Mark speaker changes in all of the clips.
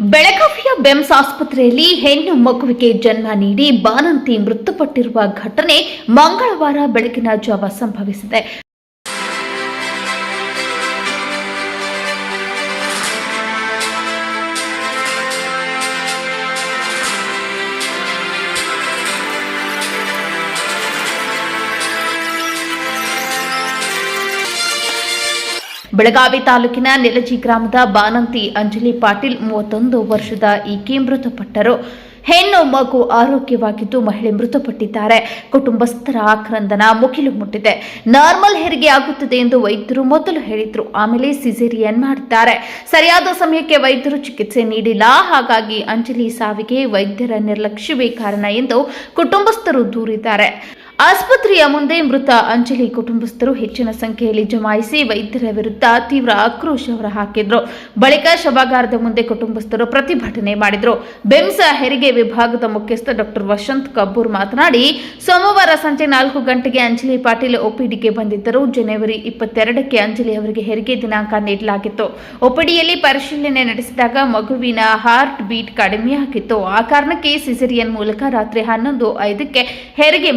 Speaker 1: ಬೆಳಗಾವಿಯ ಬೆಮ್ಸ್ ಆಸ್ಪತ್ರೆಯಲ್ಲಿ ಹೆಣ್ಣು ಮಗುವಿಗೆ ಜನ್ಮ ನೀಡಿ ಬಾನಂತಿ ಮೃತಪಟ್ಟಿರುವ ಘಟನೆ ಮಂಗಳವಾರ ಬೆಳಗಿನ ಜಾವ ಸಂಭವಿಸಿದೆ. ಬೆಳಗಾವಿ ತಾಲೂಕಿನ ನೆಲಜಿ ಗ್ರಾಮದ ಬಾನಂತಿ ಅಂಜಲಿ ಪಾಟೀಲ್ ಮೂವತ್ತೊಂದು ವರ್ಷದ ಈಕೆ ಮೃತಪಟ್ಟರು. ಹೆಣ್ಣು ಮಗು ಆರೋಗ್ಯವಾಗಿದ್ದು ಮಹಿಳೆ ಮೃತಪಟ್ಟಿದ್ದಾರೆ. ಕುಟುಂಬಸ್ಥರ ಆಕ್ರಂದನ ಮುಗಿಲು ಮುಟ್ಟಿದೆ. ನಾರ್ಮಲ್ ಹೆರಿಗೆ ಆಗುತ್ತದೆ ಎಂದು ವೈದ್ಯರು ಮೊದಲು ಹೇಳಿದ್ರು. ಆಮೇಲೆ ಸಿಜೇರಿಯನ್ ಮಾಡಿದ್ದಾರೆ ಸರಿಯಾದ ಸಮಯಕ್ಕೆ ವೈದ್ಯರು ಚಿಕಿತ್ಸೆ ನೀಡಿಲ್ಲ. ಹಾಗಾಗಿ ಅಂಜಲಿ ಸಾವಿಗೆ ವೈದ್ಯರ ನಿರ್ಲಕ್ಷ್ಯವೇ ಕಾರಣ ಎಂದು ಕುಟುಂಬಸ್ಥರು ದೂರಿದ್ದಾರೆ. ಆಸ್ಪತ್ರೆಯ ಮುಂದೆ ಮೃತ ಅಂಜಲಿ ಕುಟುಂಬಸ್ಥರು ಹೆಚ್ಚಿನ ಸಂಖ್ಯೆಯಲ್ಲಿ ಜಮಾಯಿಸಿ ವೈದ್ಯರ ವಿರುದ್ಧ ತೀವ್ರ ಆಕ್ರೋಶ ಹೊರಹಾಕಿದ್ರು. ಬಳಿಕ ಶವಾಗಾರದ ಮುಂದೆ ಕುಟುಂಬಸ್ಥರು ಪ್ರತಿಭಟನೆ ಮಾಡಿದ್ರು. ಬೆಮ್ಸ ಹೆರಿಗೆ ವಿಭಾಗದ ಮುಖ್ಯಸ್ಥ ಡಾಕ್ಟರ್ ವಸಂತ್ ಕಬ್ಬೂರ್ ಮಾತನಾಡಿ, ಸೋಮವಾರ ಸಂಜೆ ನಾಲ್ಕು ಗಂಟೆಗೆ ಅಂಜಲಿ ಪಾಟೀಲ್ ಒಪಿಡಿಗೆ ಬಂದಿದ್ದರು. ಜನವರಿ ಇಪ್ಪತ್ತೆರಡಕ್ಕೆ ಅಂಜಲಿ ಅವರಿಗೆ ಹೆರಿಗೆ ದಿನಾಂಕ ನೀಡಲಾಗಿತ್ತು. ಒಪಿಡಿಯಲ್ಲಿ ಪರಿಶೀಲನೆ ನಡೆಸಿದಾಗ ಮಗುವಿನ ಹಾರ್ಟ್ ಬೀಟ್ ಕಡಿಮೆಯಾಗಿತ್ತು. ಆ ಕಾರಣಕ್ಕೆ ಸಿಸರಿಯನ್ ಮೂಲಕ ರಾತ್ರಿ ಹನ್ನೊಂದು ಐದಕ್ಕೆ ಹೆರಿಗೆ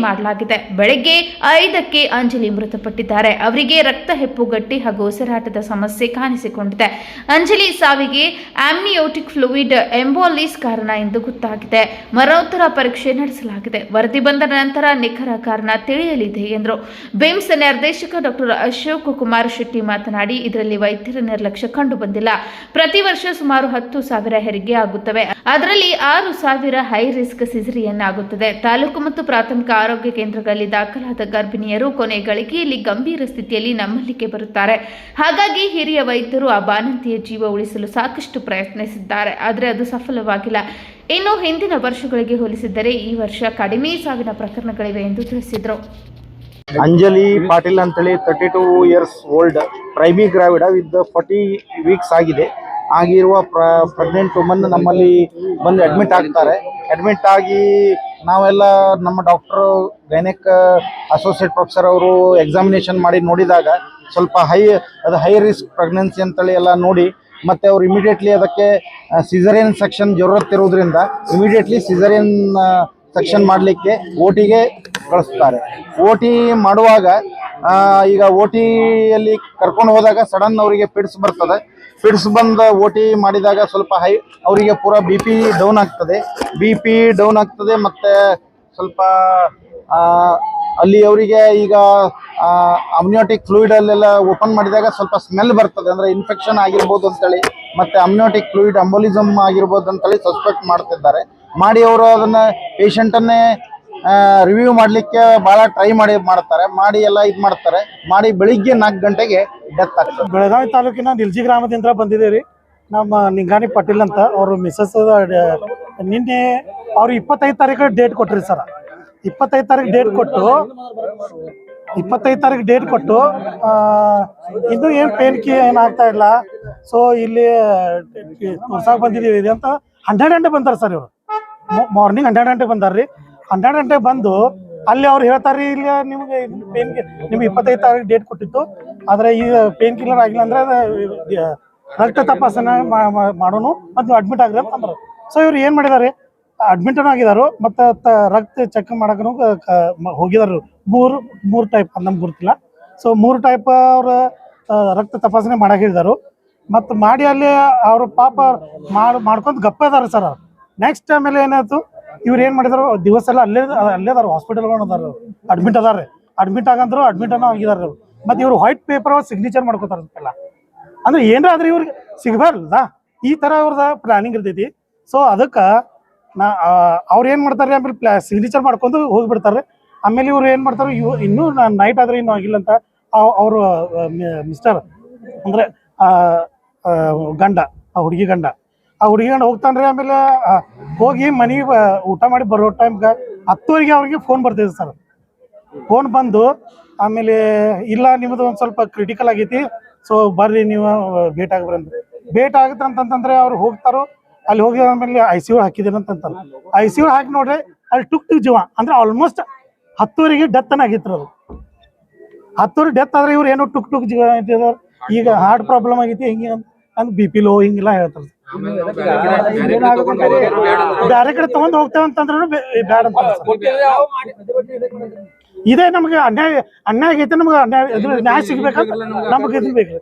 Speaker 1: ಮಾಡಲಾಗಿದೆ ಬೆಳಗ್ಗೆ ಐದಕ್ಕೆ ಅಂಜಲಿ ಮೃತಪಟ್ಟಿದ್ದಾರೆ. ಅವರಿಗೆ ರಕ್ತ ಹೆಪ್ಪುಗಟ್ಟಿ ಹಾಗೂ ಉಸಿರಾಟದ ಸಮಸ್ಯೆ ಕಾಣಿಸಿಕೊಂಡಿದೆ. ಅಂಜಲಿ ಸಾವಿಗೆ ಆಮ್ನಿಯೋಟಿಕ್ ಫ್ಲೂಯಿಡ್ ಎಂಬೋಲಿಸ್ ಕಾರಣ ಎಂದು ಗೊತ್ತಾಗಿದೆ. ಮರಣೋತ್ತರ ಪರೀಕ್ಷೆ ನಡೆಸಲಾಗಿದೆ. ವರದಿ ಬಂದ ನಂತರ ನಿಖರ ಕಾರಣ ತಿಳಿಯಲಿದೆ ಎಂದರು. ಬಿಮ್ಸ್ ನಿರ್ದೇಶಕ ಡಾಕ್ಟರ್ ಅಶೋಕ್ ಕುಮಾರ್ ಶೆಟ್ಟಿ ಮಾತನಾಡಿ, ಇದರಲ್ಲಿ ವೈದ್ಯರ ನಿರ್ಲಕ್ಷ್ಯ ಕಂಡು ಬಂದಿಲ್ಲ ಪ್ರತಿ ವರ್ಷ ಸುಮಾರು ಹತ್ತು ಸಾವಿರ ಹೆರಿಗೆ ಆಗುತ್ತವೆ. ಅದರಲ್ಲಿ ಆರು ಸಾವಿರ ಹೈ ರಿಸ್ಕ್ ಸಿಸರಿಯನ್ ಆಗುತ್ತದೆ ತಾಲೂಕು ಮತ್ತು ಪ್ರಾಥಮಿಕ ಆರೋಗ್ಯ ಕೇಂದ್ರಗಳಲ್ಲಿ ದಾಖಲಾದ ಗರ್ಭಿಣಿಯರು ಕೊನೆ ಗಳಿಗೆಯಲ್ಲಿ ಗಂಭೀರ ಸ್ಥಿತಿಯಲ್ಲಿ ನಮ್ಮಲ್ಲಿಗೆ ಬರುತ್ತಾರೆ. ಹಾಗಾಗಿ ಹಿರಿಯ ವೈದ್ಯರು ಆ ಬಾಣಂತಿಯ ಜೀವ ಉಳಿಸಲು ಸಾಕಷ್ಟು ಪ್ರಯತ್ನಿಸಿದ್ದಾರೆ, ಆದರೆ ಅದು ಸಫಲವಾಗಿಲ್ಲ. ಇನ್ನು ಹಿಂದಿನ ವರ್ಷಗಳಿಗೆ ಹೋಲಿಸಿದರೆ ಈ ವರ್ಷ ಕಡಿಮೆ ಸಾವಿನ ಪ್ರಕರಣಗಳಿವೆ ಎಂದು ತಿಳಿಸಿದರು.
Speaker 2: ಅಂಜಲಿ ಪಾಟೀಲ್ ಅಂತೇಳಿ thirty two years old primigravida with forty weeks ಆಗಿದೆ. ಆಗಿರುವ ಪ್ರ ಪ್ರೆಗ್ನೆಂಟ್ ವುಮನ್ ನಮ್ಮಲ್ಲಿ ಬಂದು ಅಡ್ಮಿಟ್ ಆಗ್ತಾರೆ. ಅಡ್ಮಿಟ್ ಆಗಿ ನಾವೆಲ್ಲ ನಮ್ಮ ಡಾಕ್ಟರ್ ಗೈನೆಕ್ ಅಸೋಸಿಯೇಟ್ ಪ್ರೊಫೆಸರ್ ಅವರು ಎಕ್ಸಾಮಿನೇಷನ್ ಮಾಡಿ ನೋಡಿದಾಗ ಸ್ವಲ್ಪ ಹೈ ಅದು ಹೈ ರಿಸ್ಕ್ ಪ್ರೆಗ್ನೆನ್ಸಿ ಅಂತೇಳಿ ಎಲ್ಲ ನೋಡಿ, ಮತ್ತು ಅವ್ರು ಇಮಿಡಿಯೇಟ್ಲಿ ಅದಕ್ಕೆ ಸಿಸರಿಯನ್ ಸೆಕ್ಷನ್ ಜರೂರತ್ ಇರೋದ್ರಿಂದ ಇಮಿಡಿಯೇಟ್ಲಿ ಸಿಸರಿಯನ್ ಸೆಕ್ಷನ್ ಮಾಡಲಿಕ್ಕೆ ಓಟಿಗೆ ಕಳಿಸ್ತಾರೆ. ಓ ಟಿ ಮಾಡುವಾಗ ಈಗ ಓ ಟಿಯಲ್ಲಿ ಕರ್ಕೊಂಡು ಹೋದಾಗ ಸಡನ್ ಅವರಿಗೆ ಪಿಡ್ಸ್ ಬರ್ತದೆ. ಪಿಡ್ಸ್ ಬಂದ ಓ ಟಿ ಮಾಡಿದಾಗ ಸ್ವಲ್ಪ ಹೈ, ಅವರಿಗೆ ಪೂರ ಬಿ ಪಿ ಡೌನ್ ಆಗ್ತದೆ. ಬಿ ಪಿ ಡೌನ್ ಆಗ್ತದೆ ಮತ್ತೆ ಸ್ವಲ್ಪ ಅಲ್ಲಿ ಅವರಿಗೆ ಈಗ ಅಮ್ನಿಯೋಟಿಕ್ ಫ್ಲೂಯಿಡಲ್ಲೆಲ್ಲ ಓಪನ್ ಮಾಡಿದಾಗ ಸ್ವಲ್ಪ ಸ್ಮೆಲ್ ಬರ್ತದೆ. ಅಂದ್ರೆ ಇನ್ಫೆಕ್ಷನ್ ಆಗಿರ್ಬೋದು ಅಂತೇಳಿ, ಮತ್ತೆ ಅಮ್ನಿಯೋಟಿಕ್ ಫ್ಲೂಯಿಡ್ ಅಂಬೋಲಿಸಮ್ ಆಗಿರ್ಬೋದು ಅಂತೇಳಿ ಸಸ್ಪೆಕ್ಟ್ ಮಾಡ್ತಿದ್ದಾರೆ. ಮಾಡಿ ಅವರು ಅದನ್ನ ಪೇಷಂಟನ್ನೇ ರಿವ್ಯೂ ಮಾಡಲಿಕ್ಕೆ ಭಾಳ ಟ್ರೈ ಮಾಡಿ ಮಾಡ್ತಾರೆ, ಮಾಡಿ ಎಲ್ಲ ಇದು ಮಾಡ್ತಾರೆ, ಮಾಡಿ ಬೆಳಿಗ್ಗೆ ನಾಲ್ಕು ಗಂಟೆಗೆ ಡೆತ್ ಆಗ್ತದೆ.
Speaker 3: ಬೆಳಗಾವಿ ತಾಲೂಕಿನ ನಿಲ್ಜಿ ಗ್ರಾಮದಿಂದ ಬಂದಿದ್ದೀವಿ ನಮ್ಮ ನಿಂಗಾನಿ ಪಾಟೀಲ್ ಅಂತ ಅವರು ಮಿಸಸ್ ನಿನ್ನೆ ಅವ್ರು ಇಪ್ಪತ್ತೈದು ತಾರೀಕು ಡೇಟ್ ಕೊಟ್ರಿ ಸರ್. ಇಪ್ಪತ್ತೈದು ತಾರೀಕು ಡೇಟ್ ಕೊಟ್ಟು, ಇಪ್ಪತ್ತೈದು ತಾರೀಕು ಡೇಟ್ ಕೊಟ್ಟು ಇದು ಏನು ಪೇನ್ ಕಿ ಏನಾಗ್ತಾ ಇಲ್ಲ. ಸೊ ಇಲ್ಲಿ ತೋರ್ಸಾಕ್ ಬಂದಿದ್ದೀವಿ ಇದು ಅಂತ ಹಂಡ್ರೆಡ್ ಗಂಟೆ ಬಂದಾರೆ ಸರ್ ಇವರು. ಮಾರ್ನಿಂಗ್ ಹಂಡ್ರೆಡ್ ಗಂಟೆ ಬಂದಾರ್ರಿ ಹನ್ನೆರಡು ಗಂಟೆ ಬಂದು ಅಲ್ಲಿ ಅವ್ರು ಹೇಳ್ತಾರೆ, ಇಲ್ಲ, ನಿಮ್ಗೆ ಪೇನ್ ನಿಮ್ಗೆ ಇಪ್ಪತ್ತೈದು ತಾರೀಕು ಡೇಟ್ ಕೊಟ್ಟಿತ್ತು. ಆದ್ರೆ ಈಗ ಪೇನ್ ಕಿಲ್ಲರ್ ಆಗಿಲ್ಲ ಅಂದ್ರೆ ರಕ್ತ ತಪಾಸಣೆ ಮಾಡೋನು ಮತ್ತು ಅಡ್ಮಿಟ್ ಅಂತ ಅಂದರು. ಸೊ ಇವ್ರು ಏನು ಮಾಡಿದಾರೆ? ಅಡ್ಮಿಟ್ ಆಗಿದಾರು, ಮತ್ತೆ ರಕ್ತ ಚೆಕ್ ಮಾಡೋಕ್ಕೂ ಹೋಗಿದಾರು. ಮೂರು ಮೂರು ಟೈಪ್ ನಮ್ಗೆ ಗೊತ್ತಿಲ್ಲ ಸೊ ಮೂರು ಟೈಪ್ ಅವ್ರ ರಕ್ತ ತಪಾಸಣೆ ಮಾಡಕ್ ಹೇಳಿದಾರು. ಮತ್ತು ಮಾಡಿ ಅಲ್ಲಿ ಅವರು ಪಾಪ ಮಾಡಿ, ಮಾಡ್ಕೊಂಡ್ ಗಪ್ಪ ಇದ್ದಾರೆ ಸರ್ ನೆಕ್ಸ್ಟ್ ಆಮೇಲೆ ಏನಾಯ್ತು? ಇವ್ರು ಏನ್ ಮಾಡಿದ್ರು? ದಿವಸ ಎಲ್ಲ ಅಲ್ಲೇ ಅಲ್ಲೇ ಅದಾರ ಹಾಸ್ಪಿಟಲ್ಗಳು ಅದಾರ ಅಡ್ಮಿಟ್ ಅದಾರೆ ಅಡ್ಮಿಟ್ ಆಗಂದ್ರು ಅಡ್ಮಿಟ್ ಅನ್ನೋ ಆಗಿದಾರ ಮತ್ತು ಇವ್ರು ವೈಟ್ ಪೇಪರ್ ಸಿಗ್ನೇಚರ್ ಮಾಡ್ಕೋತಾರ ಅದಕ್ಕೆಲ್ಲ ಅಂದ್ರೆ ಏನ್ರ ಆದ್ರೆ ಇವ್ರಿಗೆ ಸಿಗಬಾರ್ದ? ಈ ತರ ಅವ್ರದ ಪ್ಲಾನಿಂಗ್ ಇರ್ತೈತಿ. ಸೊ ಅದಕ್ಕೆ ನಾ ಅವ್ರು ಏನ್ ಮಾಡ್ತಾರೆ ಆಮೇಲೆ ಪ್ಲಾ ಸಿಗ್ನೇಚರ್ ಮಾಡ್ಕೊಂಡು ಹೋಗ್ಬಿಡ್ತಾರೆ ಆಮೇಲೆ ಇವ್ರು ಏನು ಮಾಡ್ತಾರೆ, ಇವ್, ಇನ್ನೂ ನೈಟ್ ಆದ್ರೆ ಇನ್ನೂ ಆಗಿಲ್ಲ ಅಂತ ಅವರು ಮಿಸ್ಟರ್ ಅಂದ್ರೆ ಗಂಡ, ಆ ಹುಡುಗಿ ಗಂಡ. ಆ ಹುಡುಗಿಗಂಡ ಹೋಗ್ತಾನ್ರಿ ಆಮೇಲೆ ಹೋಗಿ ಮನೆಗೆ ಊಟ ಮಾಡಿ ಬರೋ ಟೈಮ್ಗೆ ಹತ್ತುವರೆಗೆ ಅವ್ರಿಗೆ ಫೋನ್ ಬರ್ತೈತೆ ಸರ್ ಫೋನ್ ಬಂದು ಆಮೇಲೆ, ಇಲ್ಲ ನಿಮ್ಮದು ಒಂದು ಸ್ವಲ್ಪ ಕ್ರಿಟಿಕಲ್ ಆಗೈತಿ ಸೊ ಬರ್ರಿ ನೀವು ಭೇಟ್ ಆಗ್ಬರಿ ಅಂದ್ರೆ ಭೇಟ್ ಆಗುತ್ತೆ ಅಂತಂತಂದ್ರೆ ಅವ್ರು ಹೋಗ್ತಾರೋ, ಅಲ್ಲಿ ಹೋಗಿ ಆಮೇಲೆ ಐ ಸಿ ಯು ಹಾಕಿದ್ದೀರ ಅಂತಂತಾರೆ ಐ ಸಿ ಯು ಹಾಕಿ ನೋಡ್ರಿ ಅಲ್ಲಿ ಟುಕ್ ಟುಕ್ ಜೀವ, ಅಂದ್ರೆ ಆಲ್ಮೋಸ್ಟ್ ಹತ್ತುವರೆಗೆ ಡೆತ್ ಆಗಿತ್ತು ಅದು. ಹತ್ತುವರೆ ಡೆತ್ ಆದ್ರೆ ಇವ್ರು ಏನೋ ಟುಕ್ ಟುಕ್ ಜೀವ ಈಗ ಹಾರ್ಟ್ ಪ್ರಾಬ್ಲಮ್ ಆಗೈತಿ, ಹಿಂಗೆ ಅಂತ ಬಿ ಪಿ ಲೋ ಹಿಂಗೆಲ್ಲ ಹೇಳ್ತಾರೆ ಬ್ಯಾರೆ ಕಡೆ ತಗೊಂಡ್ ಹೋಗ್ತೇವಂತಂದ್ರೂ ಬ್ಯಾಡ ಅಂತ ಇದೇ ನಮ್ಗೆ ಅನ್ಯಾಯ ಅನ್ಯಾಯ ಆಗೈತೆ ನಮ್ಗೆ ಅನ್ಯಾಯ ನ್ಯಾಯ ಸಿಗ್ಬೇಕಂತ ನಮ್ಗೆ ಇದ್ರ ಬೇಕು.